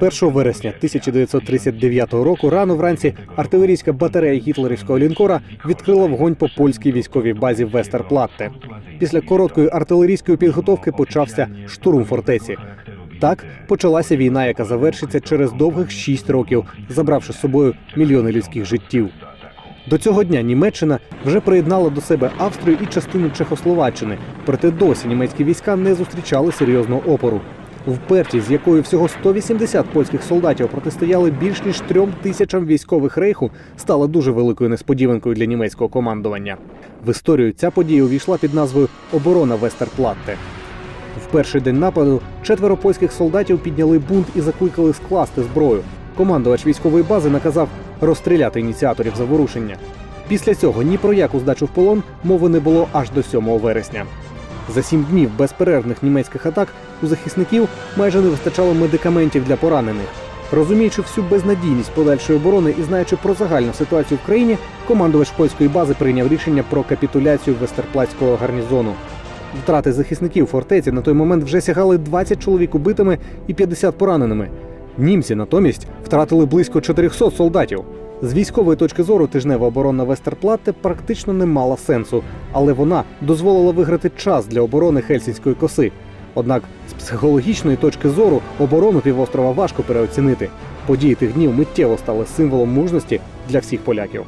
1 вересня 1939 року рано вранці артилерійська батарея гітлерівського лінкора відкрила вогонь по польській військовій базі Вестерплатте. Після короткої артилерійської підготовки почався штурм фортеці. Так почалася війна, яка завершиться через довгих шість років, забравши з собою мільйони людських життів. До цього дня Німеччина вже приєднала до себе Австрію і частину Чехословаччини, проте досі німецькі війська не зустрічали серйозного опору. Впертість, з якою всього 180 польських солдатів протистояли більш ніж трьом тисячам військових рейху, стала дуже великою несподіванкою для німецького командування. В історію ця подія увійшла під назвою Оборона Вестерплатте. В перший день нападу четверо польських солдатів підняли бунт і закликали скласти зброю. Командувач військової бази наказав розстріляти ініціаторів заворушення. Після цього ні про яку здачу в полон мови не було аж до 7 вересня. За сім днів безперервних німецьких атак у захисників майже не вистачало медикаментів для поранених. Розуміючи всю безнадійність подальшої оборони і знаючи про загальну ситуацію в країні, командувач польської бази прийняв рішення про капітуляцію Вестерплатського гарнізону. Втрати захисників фортеці на той момент вже сягали 20 чоловік убитими і 50 пораненими. Німці натомість втратили близько 400 солдатів. З військової точки зору тижнева оборона Вестерплатте практично не мала сенсу, але вона дозволила виграти час для оборони Хельсінської коси. Однак з психологічної точки зору оборону півострова важко переоцінити. Події тих днів миттєво стали символом мужності для всіх поляків.